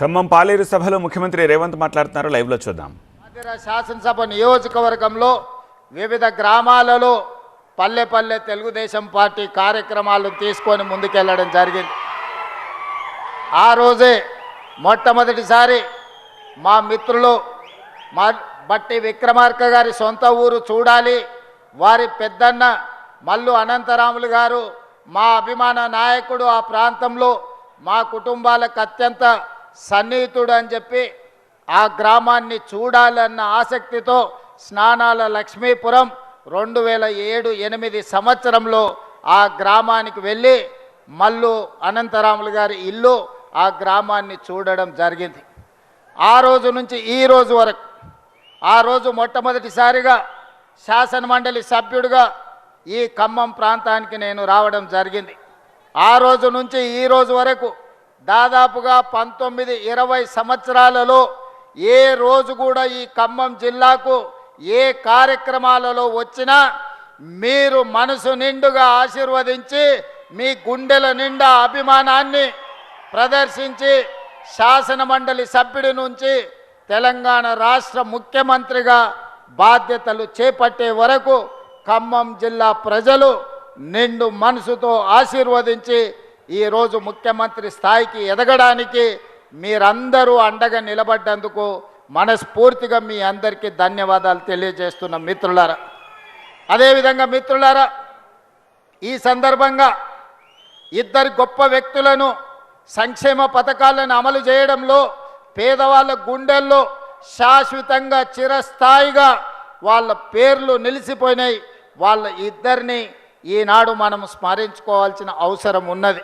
ఖమ్మం పాలేరు సభలో ముఖ్యమంత్రి రేవంత్ మాట్లాడుతున్నారు. లైవ్లో చూద్దాం. ఆదిర శాసనసభ నియోజకవర్గంలో వివిధ గ్రామాలలో పల్లె పల్లె తెలుగుదేశం పార్టీ కార్యక్రమాలు తీసుకొని ముందుకెళ్ళడం జరిగింది. ఆ రోజే మొట్టమొదటిసారి మా మిత్రులు మా బట్టి విక్రమార్క గారి సొంత ఊరు చూడాలి. వారి పెద్దన్న మల్లు అనంతరాములు గారు మా అభిమాన నాయకుడు ఆ ప్రాంతంలో మా కుటుంబాలకు అత్యంత సన్నిహితుడు అని చెప్పి ఆ గ్రామాన్ని చూడాలన్న ఆసక్తితో స్నానాల లక్ష్మీపురం రెండు వేల ఏడు ఎనిమిది సంవత్సరంలో ఆ గ్రామానికి వెళ్ళి మల్లు అనంతరాములు గారి ఇల్లు ఆ గ్రామాన్ని చూడడం జరిగింది. ఆ రోజు నుంచి ఈ రోజు వరకు ఆ రోజు మొట్టమొదటిసారిగా శాసన మండలి సభ్యుడిగా ఈ ఖమ్మం ప్రాంతానికి నేను రావడం జరిగింది. ఆ రోజు నుంచి ఈ రోజు వరకు దాదాపుగా పంతొమ్మిది ఇరవై సంవత్సరాలలో ఏ రోజు కూడా ఈ ఖమ్మం జిల్లాకు ఏ కార్యక్రమాలలో వచ్చినా మీరు మనసు నిండుగా ఆశీర్వదించి మీ గుండెల నిండా అభిమానాన్ని ప్రదర్శించి శాసన మండలి సభ్యుడి నుంచి తెలంగాణ రాష్ట్ర ముఖ్యమంత్రిగా బాధ్యతలు చేపట్టే వరకు ఖమ్మం జిల్లా ప్రజలు నిండు మనసుతో ఆశీర్వదించి ఈరోజు ముఖ్యమంత్రి స్థాయికి ఎదగడానికి మీరందరూ అండగా నిలబడ్డందుకు మనస్ఫూర్తిగా మీ అందరికీ ధన్యవాదాలు తెలియజేస్తున్న మిత్రులారా. అదేవిధంగా మిత్రులారా ఈ సందర్భంగా ఇద్దరు గొప్ప వ్యక్తులను సంక్షేమ పథకాలను అమలు చేయడంలో పేదవాళ్ళ గుండెల్లో శాశ్వతంగా చిరస్థాయిగా వాళ్ళ పేర్లు నిలిచిపోయినాయి. వాళ్ళ ఇద్దరిని ఈనాడు మనం స్మరించుకోవాల్సిన అవసరం ఉన్నది.